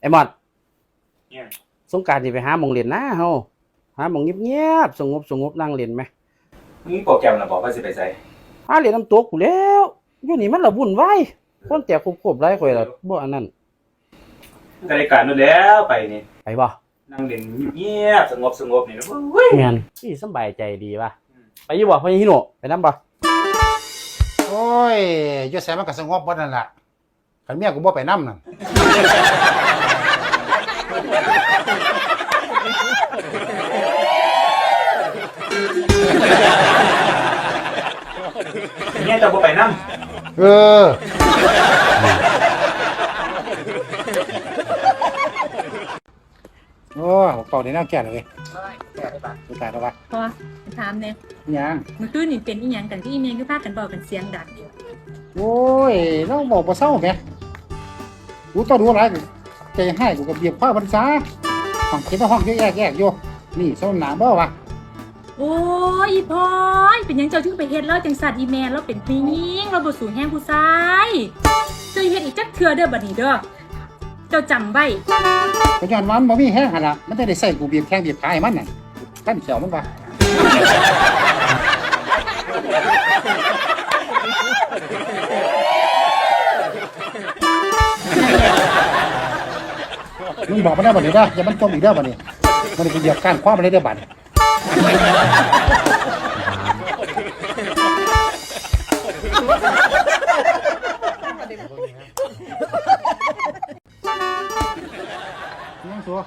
ไอ้หมอดเนี่ยสงกรารสิไปหาหมองเล่นนะเฮาหาหมองเงียบๆสงบสงบนั่งเล่นไหมมึงโปรแกรมน่ะบอกว่าสิไปไสหาเล่นน้ำตกกูแล้วอยู่นี่มันละวุ่นวายคนแต่ครบๆหลายข่อยละบ่อันนั้นรายการนู่นแล้วไปนี่ไปบ่นั่งเล่นเงียบๆสงบสงบนี่นะเว้ย แม่นนี่สำบายใจดีว่ะไปอยู่บ่พ่อฮิโนไปนำบ่โอ้ยอยศแสมันก็สงบบ่นั่นล่ะคันเมียกูบ่ไปนำนั่น เนี่ยเจะบ่ไปนํเออ โอ้บอกเป่าได้แนวแก่เลยเว้ยสุดท้ายแล้ววะพอถามเนี่ยยังเมื่อคืนนี่เป็นอีหยังกันที่อีเมลก็พากันบอกกันเสียงดังอยู่โอ้ยเราบอกบ่เศร้าแหมกูต้องดูอะไรใจให้กูก็เบียบข้าวพรรษา ห้องเก็บไว้ห้องแยกๆอยู่นี่เศร้าหนาบ่วะโอ้ยอีพอยเป็นหยังเจ้าถึงไปเฮ็ดแล้วจังสัตว์อีเมลเราเป็นผู้หญิงเราบ่สูงแห้งผู้ชายเจ้าอย่าเฮ็ดอีกจักเทื่อเด้อบัดนี้เด้อเจ้าจำไว้ก็ย้อนวามันบ่มีแห้งหั่นล่ะมันจะได้ใส่กูเบียบแข้งเบียบขาให้มันน่ะกันเขียวมันว่า มึงบอกมันได้บ่นี้ได้ออย่ามันจมอีกเด้อบ่นี้มันเป็นเหยียบก้านคว้ามันเลยเด้อบัดนี้ยังสัว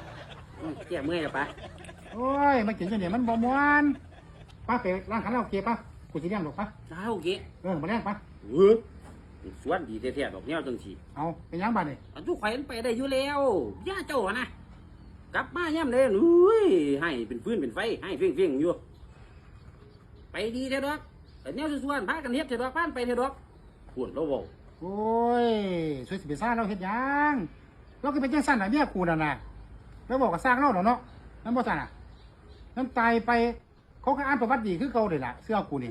แก้เมื่อยแล้วปะโอ้ยมากินจังเนี่ยมันบ่ม่วนไป้าไปร้านคาราโอเกะป้ากูสิเลี้ยงดอกป้าอ้าวโอเคเออมาเลี้ยงป้าเออ สวนดีแท้ๆดอกแนวจังซี่เอาเป็นหยังบัดนี่อันทุกข่อยมันไปได้อยู่แล้วย่าเจ้าอะนะกลับมาย่ำเลยอุ้ยให้เป็นฟืนเป็นไฟให้เฟี้ยงๆอยู่ ไปดีเถอะดอกแต่แนวส่วนๆพากันเฮ็ดเถอะดอกพานไปเถอะดอกขวนเราเว้าโอ้ยสวยสิไปซ่าเราเฮ็ดหยังเราก็เป็นจังสั่นน่ะเมียกูน่ะน่ะแล้วบอกกับสร้างเราเนาะเนาะนั่นบ่สั่นน่ะนั่นตายไปเขาก็อ่านประวัติดีคือเก่าเลยล่ะเสื้อกูนี่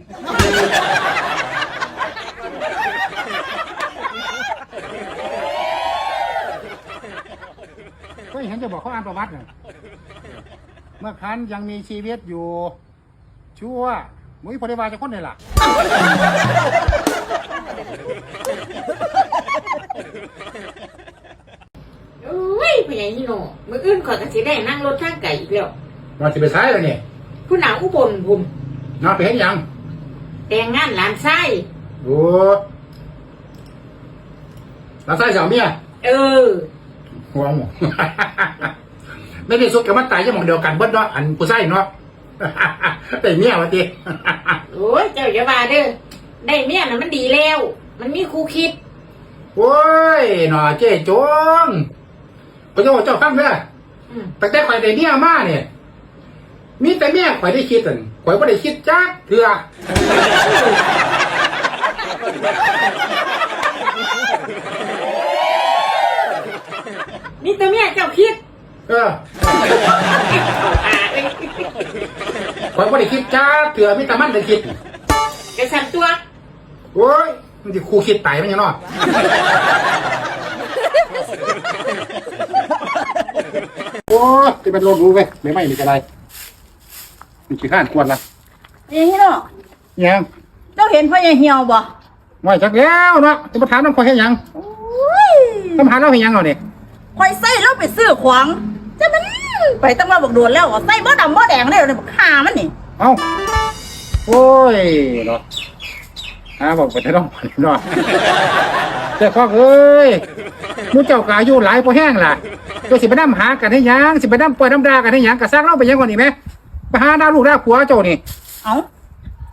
ก็เห็นจะบอกเขาอ่านประวัติน่ะเมื่อครั้นยังมีชีวิตอยู่ ชั่วมุ้ยพอดีวาจะคนเลยล่ะอุ้ยพ่อใหญ่นี่โนมืออื่นข่อยก็สิได้นั่งรถทางไก่อีกแล้วมาสิไปซ้ายเลยนี่ผู้หนาวอุบลพุ่นน้าไปเห็นยังแต่งงานหลานชายโอ้แล้วซ้ายสาวเมียเออ หัวหมูไม่ได้สุดกับมันตายจะมองเดียวกันเบิดเนาะอันผู้ใส่เนาะแต่เมียวะทีโอ้ยเจ้าอย่าว่าเด้อได้เมียน่ะมันดีแล้ว มันมีครูคิดโอ้ยหน่อเจ๊จงพระเจ้าเจ้าฟังเด้ออืมตั้งแต่ข่อยได้เมียมาเนี่ยมีแต่เมียข่อยได้คิดอันข่อยบ่ได้คิดจักเถื่อ นี่ตัวเมียเจ้าคิดเอออ่าเอ้ยข่อยบ่ได้คิดจักเถื่อมีแต่มันได้คิด กระสันตัวโอ้ยมันจะครูคิดตายมันยังเนาะโอ้ยจะเป็นโรครู้เว้ยไม่ไม่มีอะไรมันขี้ข้านควรละยังฮิโน่ยังเจ้าเห็นพ่อใหญ่เหี่ยวบ่ไม่จักแล้วเนาะจะมาถามน้ำคอยให้หยังโอ้ยต้องถามเราให้หยังเอาเนี่ย คอยใส่แล้วไปซื้อขวางจะมันไปตั้งมาบอกโดนแล้วใส่บ่ดำบ่แดงเลยเนี่ยบักขามันนี่เอาโอ้ยเนาะฮะบอกไปแต่ต้องผ่อนเนาะแต่ข้อเอ้ยมูเจ้ากาอายุหลายพอแห้งล่ะตัวสิไปน้ำหากันให้หยังสิไปน้ำปล่อยน้ำดากันให้หยังกะสร้างเราไปหยังก่อนนี่ไหมไปหาดาลูกดาผัวเจ้านี่เอ้า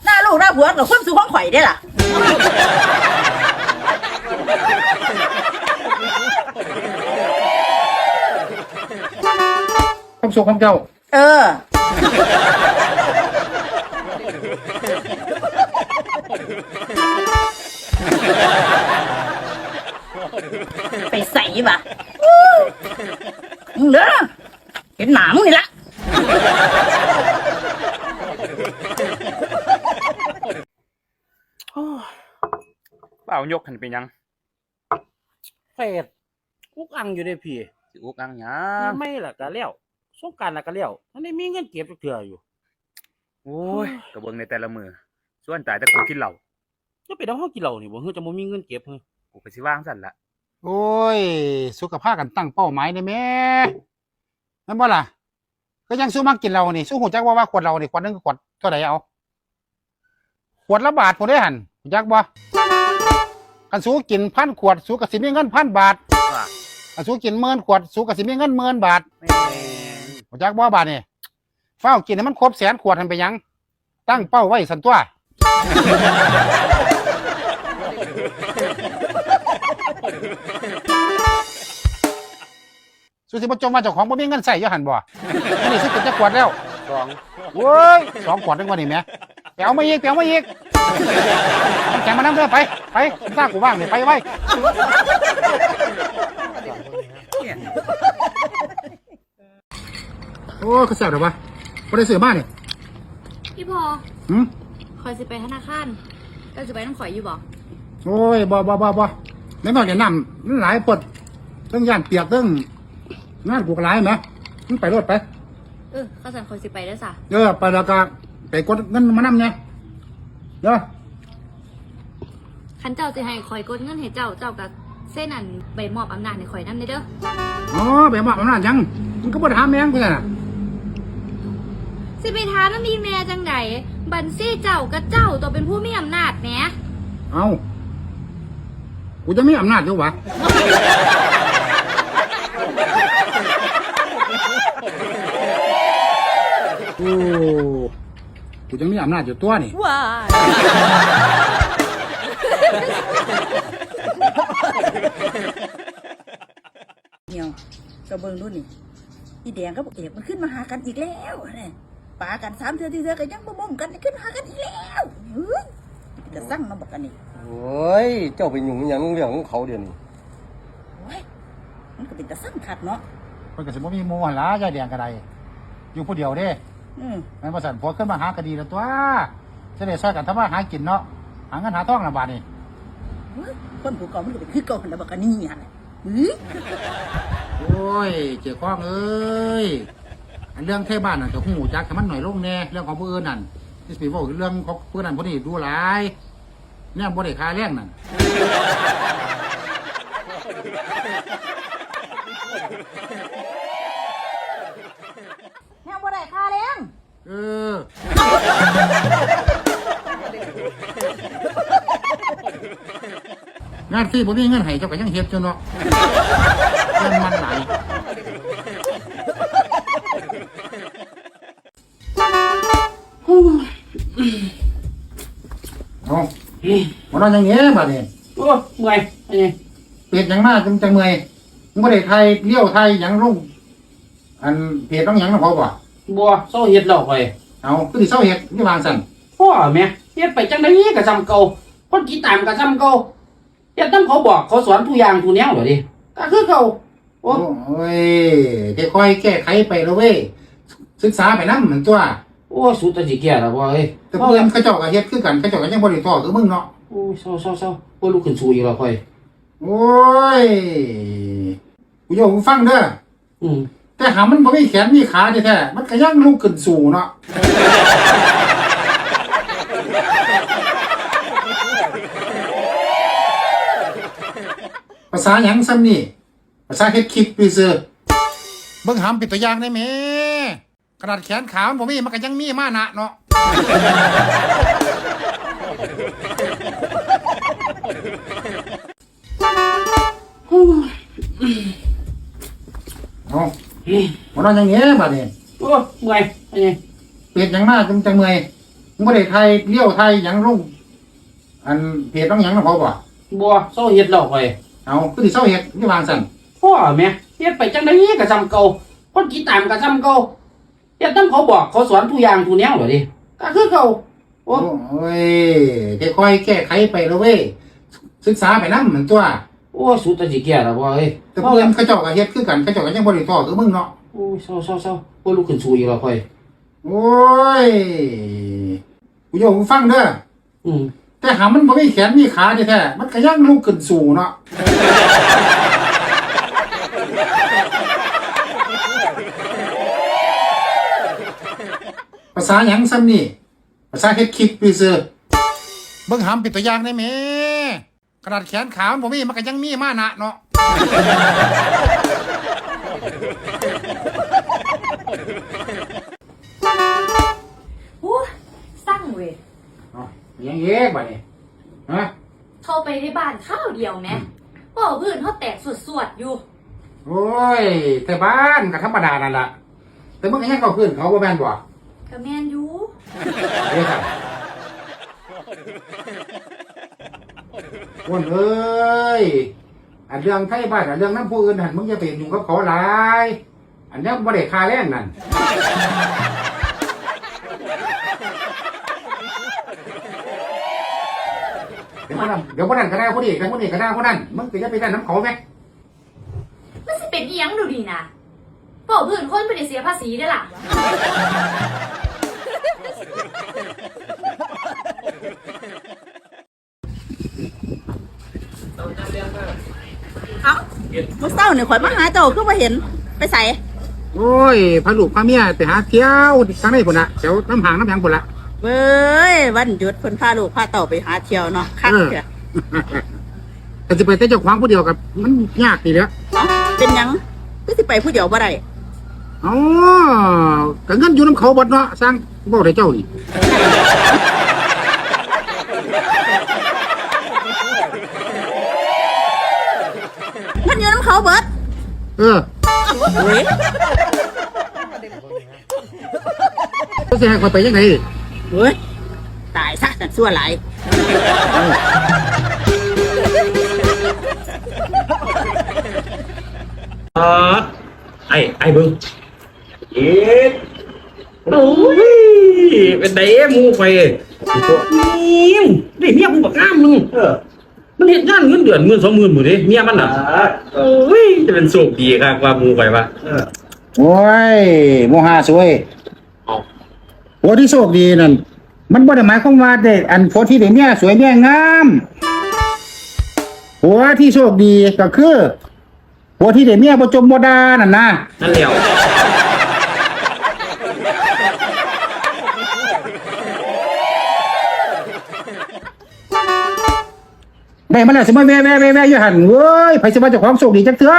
หน้าลูกหน้าผัวกับความสุขของข่อยได้ล่ะ ความสุขของเจ้า เออ ไปใส่บ่ะมึงเด้อเห็นหมามึงนี่ละเปล่ายกหันเป็นหยังเฟดกุกอังอยู่ได้พี่สิอุกอังหยังไม่ล่ะก็แล้ว สงกรารล่ะก็แล้วอันนี้มีเงินเก็บจักเทื่ออยู่ โอ้ยกระเบิงในแต่ละมือส่วนตายแต่กูกินเหล้าจะไปเอาเฮากินเหล้านี่บ่เฮือจะบ่มีเงินเก็บเฮือกูก็สิว่างสั่นละโอ้ย สุขภาพกันตั้งเป้าหมายได้แม่นั่นบ่ล่ะ ก็ยังสู้มักกินเรานี่สู้หูจักว่าว่าขวดเรานี่ขวดหนึงขวดเท่าไหร่เอา ขวดละบาทผมได้หันหูจักบ่กันสู้กินพันขวดสู้กับสิมีเงินพันบาทว่ากันสู้กินหมื่นขวดสู้กับสิมีเงินหมื่นบาท แม่ นหูจักบ่บาทนี่เฝ้ากินให้มันครบแสนขวดทันไปยัง ตั้งเป้าไว้สันตัว สุสิบจมว่าเจ้าของบ่มีเงินใส่อยู่หันบ่อันนี้ซื้อกินจะขวดแล้วสองโว้ยสองขวดนึงวันนี้แหม่ไปเอามาอีกไปเอามาอีกน้ำแข็งมาน้ำเด้อไป ไปซ่ากูว่างนี่ไปไว้ โอ้ก็แซ่บเดี๋ยววะบ่ได้ซื้อมาเนี่ยพี่พอหืมคอยสิไปธนาคารเจ้าสิไปน้ำข่อยอยู่บ่โอ้ยบ่บ่บ่บ่แม่นบ่อย่านํมันหลายปดเรื่องย่านเปียกเรื่องงานกูก็หลายแหมมึงไปรถไป เออข้าสันคอยสิไปได้อสะเออไปแล้วก็ไปกดเงินมานำเนี่ยเด้อคันเจ้าสิให้คอยกดเงินให้เจ้าเจ้ากับเส้นอันใบมอบอำนาจให้คอยนำเด้ออ๋อไปบอกอำนาจยังมึงก็บ่ได้ถามแม่งกูน่ะ สิไปท้ามน้ำมีแม่จังไดบัญชีเจ้ากับเจ้าตัวเป็นผู้มีอำนาจแหมเอากูจะมีอำนาจอยู่วะโอ้กูจะมีอำนาจอยู่ตัวนี่ว้ายเหี่ยวเจ้าเบิ่งดูนี่อีแดงกับเอกมันขึ้นมาหากันอีกแล้วเนี่ย ปากันสามเทือที่เทือกันยังบ่บ่มกันขึ้นมาหากันอีกแล้วเฮ้ยจะสั่งมาบอกกันนี่โอ้ยเจ้าไปยุ่งอหย่างเรื่องของเขาเดี๋ยวนี้โอ้ยมันก็เป็นตะสั่งขัดเนาะเพิ่นก็สิบ่มีหมู่หั่นล่ะยายแดงก็ได้อยู่ผู้เดียวเด้อืมแม่นบ่สั่นพอขึ้นมาหาก็ดีแล้วตัวจะได้ช่วยกันทำมาหากินเนาะหาเงินหาทองน่ะบาดนี้เฮ้ยคนผู้เก่ามันก็เป็นคือเก่าหั่นแล้วบอกกันนี่ฮะเฮ้ยโอ้ยเจ้าของเอ้ยอัน เรื่องเทบ้านน่ะก็หูจักให้มันหน่อยลงแน่เรื่องของผู้อื่นนั่นที่สิไปบอกเรื่องของผู้นั้นผู้นี้ดูหลายเนี่ยบ่ได้ค่าแรงนั่นแม่บ่ได้ค่าแรงเอองานฟรีบ่มีเงินให้เจ้าก็ยังเฮ็ดอยู่เนาะเงินมันหลาย เอาบ่นอนอย่างเงี้ยบัดนี้โอ้เมื่อยอันนี้เปียกหยังมากจังจังเมื่อยมึงบ่ได้ไทยเลี้ยวไทยหยังลงอันเพจต้องหยังนะเขาบ่บัวเศร้าเฮ็ดแล้วข่อยเอาคือสิเศร้าเฮ็ดที่วางสั่นพ่อแม่เฮ็ดไปจังได๋ก็ซ้ำเก่าคนติดตามก็ซ้ำเก่าเฮ็ดนำเขาบอกเขาสอนทุกอย่างทุกแนวเหรอดิก็คือเก่า โอ้โอ้ยค่อยๆแก้ไขไปแล้วเว้ยศึกษาไปนำมันตัว โอ้สุดแต่สิแก่แล้วบ่เอ้ยแต่เพื่อนเขาเจ้าก็เฮ็ดคือกันเขาเจ้าก็ยังบ่ได้ท้อคือมึงเนาะโอ้ยเศร้าเศร้าเศร้าบ่ลุกขึ้นสู้อีกแล้วข่อยโอ้ยกูโยกกูฟังเด้ออืมแต่หามันบ่มีแขนมีขาแท้ๆมันก็ยังลุกขึ้นสู่เนาะภาษาหยังซ้ำนี่ ภาษาเฮ็ดคลิปพี่ซื่อเบิ่งหามเป็นตัวอย่างได้แหมขนาดแขนขามันบ่มีมันก็ยังมีมานะเนาะเอาบ่นอนอย่างเงี้ยบัดนี้โอ้เมื่อยอันนี้เปียกหยังมากจังจังเมื่อยมึงบ่ได้ไทยเลี้ยวไทยหยังลงอันเพจต้องหยังนะพอบ่บัวเศร้าเฮ็ดแล้วข่อยเอาคือสิเศร้าเฮ็ดที่วางสั่น พ่อแม่เฮ็ดไปจังได๋ก็ซ้ำเก่าคนติดตามก็ซ้ำเก่าเฮ็ดนำเขาบอกเขาสอนทุกอย่างทุกแนวเหรอดิก็คือเก่าโอ้โอ้ยค่อยๆแก้ไขไปแล้วเว้ยศึกษาไปนำมันตัวโอ้สุดแต่สิแก่แล้วบ่เอ้ยแต่เพื่อนเขาเจ้าก็เฮ็ดคือกันเขาเจ้าก็ยังบ่ได้ท้อคือมึงเนาะโอ้ยเศร้าเศร้าเศร้าบ่ลุกขึ้นสู้อีกแล้วข่อยโอ้ยกูโยกกูฟังเด้ออืมแต่หามันบ่มีแขนมีขาแท้ๆมันก็ยังลุกขึ้นสู่เนาะ ภาษาหยังซ้ำนี่ภาษาเฮ็ดคลิปพี่ซื้อเบิ่งหำเป็นตัวอย่างได้แหมขนาดแขนขามันบ่มีมันก็ยังมีมานะเนาะโอ้สั่งเว้ยเอาอิหยังเอ๊กบัดนี้ฮะเข้าไปในบ้านข้าวเดียวแหม่พ่อเพื่อนเขาแตกสวดๆอยู่ โอ้ยแต่บ้านก็ธรรมดานั่นล่ะแต่มึงก็ยังเข้าคืนเขาบ่แม่นบ่ กะแมนอยู่เด้ครับคนเอ้ย อันเรื่องไทยบ้านอันเรื่องน้ำผู้อื่นหันมึงอย่าไปยุ่งกับเขาหลาย อันนี้บ่ได้ค่าแรงนั่น เดี๋ยวพนันเดี๋ยวพนันก็ได้ผู้นี้กันผู้นี้ก็ได้ผู้นั้นมึงก็จะไปได้น้ำเขาไหมมันสิเป็นอีหยังดูดีนะพ่อเพื่อนคนไม่ได้เสียภาษีได้อล่ะ เอ้าเมื่อเช้าเนี่ยข่อยมาหาเจ้าคือบ่เห็นไปใส่โอ้ยพาลูกพาเมียไปหาเที่ยวทางไหนพุ่นละแถวน้ำหางน้ำหยังพุ่นละเว้ยวันหยุดเพิ่นพาลูกพาเต่าไปหาเที่ยวเนาะคักเถอะแต่จะไปแต่เจ้าของผู้เดียวกับมันยากดีแหล้วเอ้าเป็นหยังคือสิไปผู้เดียวบ่ได้อ๋อก็เงินอยู่น้ำเขาบดเนาะสร้างบอกได้เจ้านี่มันอยู่น้ำเขาเบิดเอ อเว้ยก็จะให้คนไปยังไงเว้ยตายซะนั่นซั่วหลายไมูไปนี่ได้เมียมึงบักงามนึงเออมันเฮ็ดงานเงินเดือนหมื่นสองหมื่นหมดเด้เมียมันน่ะอ่าโอ้ยจะเป็นโชคดีครับว่าหมูไปวะเออโอ้ยโมหะสวยเอาหัวที่โชคดีนั่นมันบ่ได้หมายความว่าได้อันผัวที่ได้เมียสวยเมียงามหัวที่โชคดีก็คือหัวที่ได้เมียบ่จมบ่ดานั่นนะนั่นแล้ว ได้มาแล้วสิมาแว่แว่แว่แว่อยู่หันเว้ยไผสิว่าเจ้าของโชคดีจักเทื่อ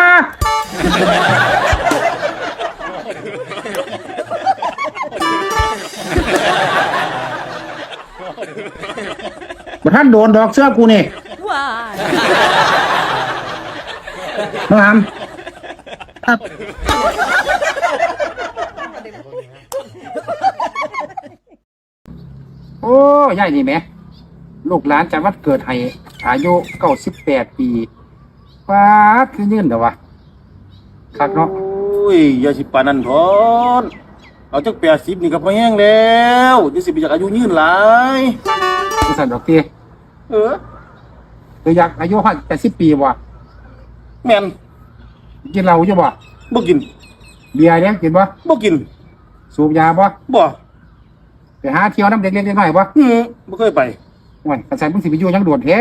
บ่ทันโดนดอกเสื้อกูนี่ว้ายน้องหำครับโอ้ยายนี่แหมลูกหลานจากวัดเกิดให้ อายุเก้าสิบแปดปีฟ้าดคือยืนเดี๋ยววะคักเนาะโอ้ยอย่าสิปานนั้นทอนเอาจักแปดสิบนี่ก็พอแห้งแล้วจะสิไปจากอายุยืนหลายบริษัทดอกเตี้ยเออตัวอยากอายุห้าแปดสิบปีวะแม่นกินเหล้าอยู่บ่บ่กินเบียร์เนี่ยกินบ่บ่กินสูบยาบ่บ่ไปหาเที่ยวน้ำเด็กเล็กเด็กน้อยบ่หืมบ่เคยไป วันกระสายมึงสิไปอยู่ยังโดดแท้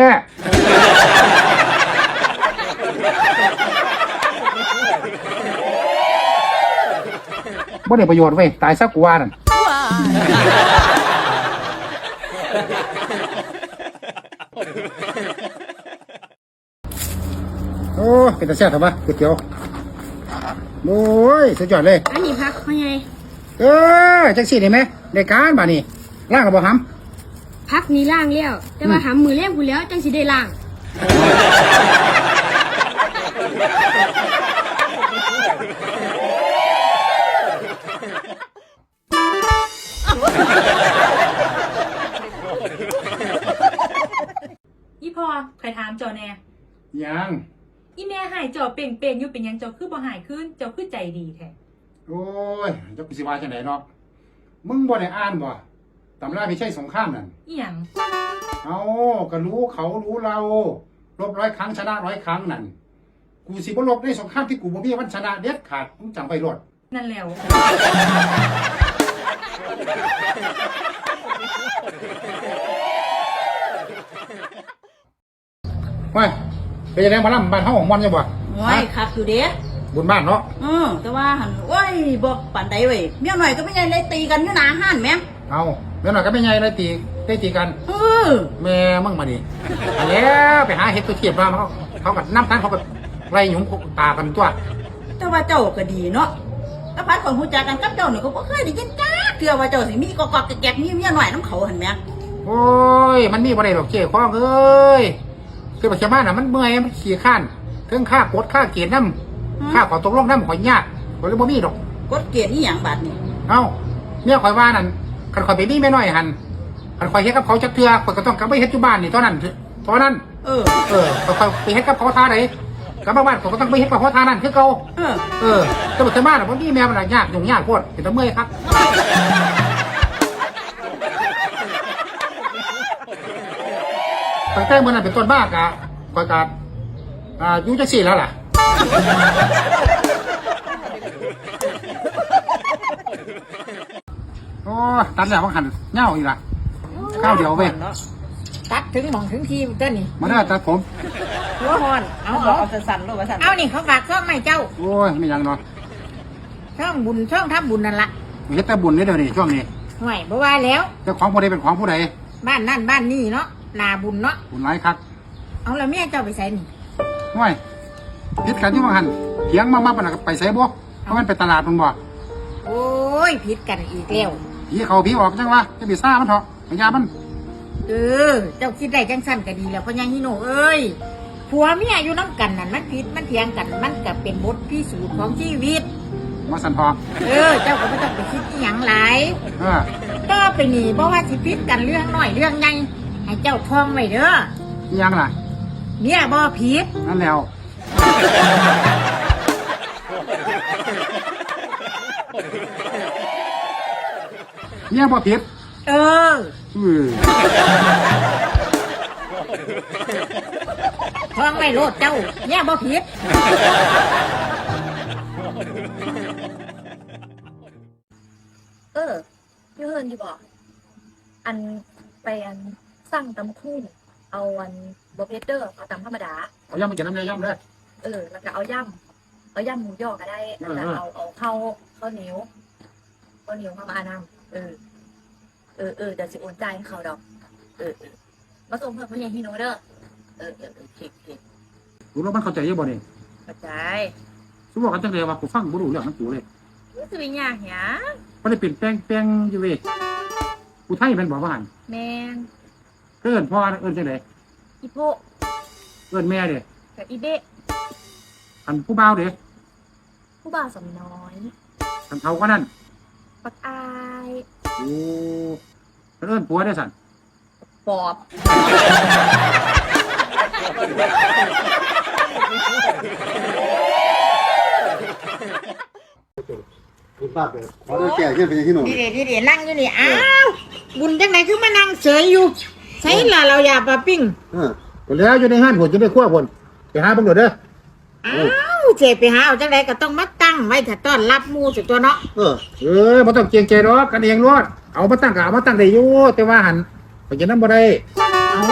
บ่ได้ประโยชน์เว้ยตายซะกูว่านั่นโอ้เป็นตาแซ่บทำไมก๋วยเตี๋ยวโอ้ยสุดยอดเลย อันนี้พักพ่อใหญ่เออจังสิได้ไหมได้การบ่านี่ล่างกับบ่ห พักนี้ล่างแล้วแต่ว่าหำมือแรกกูแล้วจังสิได้ล่างอีพ่อใครถามเจ้าแน่ำยัง อีแม่หายเจ้าเป่งเป่งๆอยู่เป็นหยังเจ้าคือบ่หายขึ้นเจ้าคือใจดีแท้โอ้ยเจะสิว่าจังไดเนาะมึงบ่ได้อ่านบ่ ตำราพิชัยสงครามนั่นอีหยังเอาก็รู้เขารู้เรารบร้อยครั้งชนะร้อยครั้งนั่นกูสิบ่ลบในสงครามที่กูบ่มีวันชนะเด็ดขาดมึงจำไว้รอดนั่นแล้วไปเป็นยังไงมาล่ำบ้านเฮาของมันยังบ่โอ้ยคักอยู่เด้บุญบ้านเนาะเออแต่ว่าหันโอ้ยบอกปันใดเว้ยเมียหน่อยก็ไม่ใช่ได้ตีกันอยู่หนาห้านแหม่เอา เดี๋ยวหน่อยก็ไม่ใหญ่เลยตีได้ตีกัน เออแม่มึงมาดิอันแล้วไปหาเห็ดตัวเทียบมาเขาเขากับน้ำตาลเขากับไรหยุมตากันตัว แต่ว่าเจ้าก็ดีเนาะถ้าพัดของหูจักกันกับเจ้านี่ก็บ่เคยได้ยินจ้าเทื่อว่าเจ้าสิมีกอกๆแกกๆมีเมียหน่อยน้ำเขาหันแหม่โอ้ย มันมีบ่ได้ดอกเจ้ข้องเอ้ยคือปัจจุบันน่ะมันเมื่อยมันขี้ข้านเรื่องค่ากดค่าเกียรติน้ำค่าขอตกลงน้ำขอยยากขอยเลยบ่มีดอกกดเกลียดนี่หยังบาดนี่เอ้าเมียข่อยว่านั่น คันข่อยไปมีแม่น้อยหันคันข่อยเฮ็ดกับเขาจักเทื่อข่อยก็ต้องกลับไปเฮ็ดอยู่บ้านนี่เท่านั้นเท่านั้น เออ เออข่อยข่อยไปเฮ็ดกับเขาท่าไหนกลับมาบ้านข่อยก็ต้องไปเฮ็ดกับเขาท่านั้นคือเก่าเออ เออแต่ปัจจุบันน่ะบ่มีแม่มันน่ะยากยุ่งยากโพดเป็นตะเมื่อยครับตั้งแต่มื้อนั้นเป็นต้นมากอะข่อยก็อ่าอยู่จังซี่แล้วล่ะ โอ้ย ตัดแล้วมันหันเหง้าอีกละข้าวเดียวเว้ยตัดถึงหมองถึงทีเต้นนี่มาได้อตัดผมหัวหอนเอาเอาเอาเอาสั่นๆโลดว่าสั่นเอานี่เขาฝากช่องใหม่เจ้าโอ้ยไม่ยังเนาะช่องบุญช่องทับบุญนั่นละเฮ็ดแต่บุญนี่เดี๋ยวนี้ช่วงนี้ห่วยบ่ว่าแล้วเจ้าของผู้ใดเป็นของผู้ใดบ้านนั่นบ้านนี่เนาะนาบุญเนาะบุญหลายคักเอาแล้วแม่เจ้าไปใส่นี่ห่วยพิดกันที่ว่าหันเถียงมากๆปานนั้นก็ไปใส่บ่เพราะมันไปตลาดมันบ่โอ้ยผิดกันอีกแล้ว ผีเขาผีออกจังวะจะไปซ่ามันเถอะพยายามัน เออ เจ้าคิดได้จังสั้นก็ดีแล้วพ่อยังฮิโนเอ้ยผัวเมียอยู่น้ำกันนั่นมันผิดมันเถียงกันมันก็เป็นบทพิสูจน์ของชีวิต มาสันทอเออ เจ้าก็ไม่ต้องไปคิดอหย่างหลายเออก็ไปหนีเพราะว่าสิพิษกันเรื่องน้อยเรื่องใหญ่ให้เจ้าท่องไว้เด้อยังล่ะ เมียบ่ผิด นั่นแล้ว เนี่ยบ่ผิดเออ อือท่องไว้โลดเจ้าเมียบ่ผิด เออพี่เฮิร์นที่บอก อันไปอันสั่งตำคุ้งเอาอันบอเพชเดอร์เอาตำธรรมดา เอาย่ำมากินน้ำยาย่ำเลยเออ แล้วก็เอาย่ำเอาย่ำหมูยอก็ได้แล้วก็เออเอาเอาข้าวข้าวเหนียวข้าวเหนียวข้าวมานำ เออ เออเออเดี๋ยวสิโอนจ่ายให้เขาดอก เออเออมาส่งเพื่อนพ่อใหญ่ฮิโนเด้อเออเออเออเค้กเค้กรู้แล้วมันเข้าใจยังบ่นี่กระจายสมมติกันจังเลยว่ากูฟังบ่รู้เรื่องนั้นกูเลยมันจะเป็นยากหยามันได้เปลี่ยนแปลงแปลงอยู่เว้ยกูไทยแมันบอกว่าหันแมนเอิ้นพ่อเอิ้นจังไดอีโพเอิ้นแม่เด้กับอีเบะอันผู้บ่าวเด้ผู้บ่าวสำน้อยอันเฒ่าก็นั่น ปักอายโอ้เอิ้นผัวได้สั่นปอบคุณป้าไปขอได้แก่เงี้ยเป็นที่หนุ่มนี่เดี๋ยวนี่เดี๋ยวนั่งอยู่นี่อ้าวบุญจังไหนคือมานั่งเฉยอยู่ใช่ล่ะเราอย่าปะปิ้งเออก็แล้วอยู่ในห้านผมจะได้คั่วคนไปหาเบิ่งเด้อเด้ออ้าว เจไปหาเอาจังไหนก็ต้องมาตั้งไว้ถ้าต้อนรับหมู่สิตัวเนาะเออเอ้ยบ่ต้องเกรงใจดอกกันเองรอดเอามาตั้งก็เอามาตั้งได้อยู่แต่ว่าหันไปกินน้ำบ่ได้เอา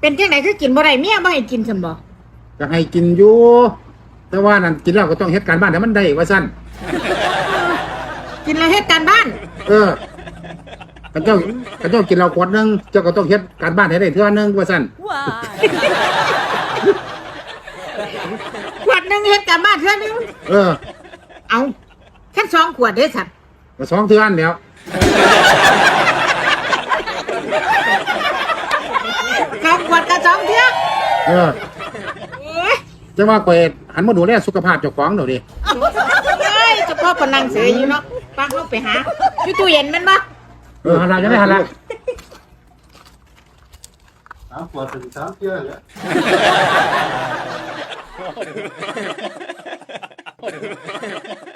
เป็นจังไหนคือกินบ่ได้เมียบ่ให้กินซั่นบ่ก็ให้กินอยู่แต่ว่านั่นกินแล้วก็ต้องเฮ็ดการบ้านให้มันได้ว่าซั่นกินแล้วเฮ็ดการบ้าน เออกันเจ้ากันเจ้ากินเราขวดหนึงเจ้าก็ต้องเฮ็ดการบ้านให้ได้เท่านึงว่าซั่นขวดหนึง เฮ็ดการบ้านเทื่อนึงเออเอาแค่สองขวดเด้อสั่นก็สองเทื่อนแล้วสองขวดกับสองเทื่อเออเอ้ยจะว่าข่อยหันมาดูแลสุขภาพเจ้าของเดี๋ยวดิเอ้ยเฉพาะปนังเสยอยู่เนาะป้าเข้าไปหาอยู่ตู้เย็นแมันบ่เออหันละจะได้หันละสามขวดถึงสามเที่ยวแล้ว Oh. oh.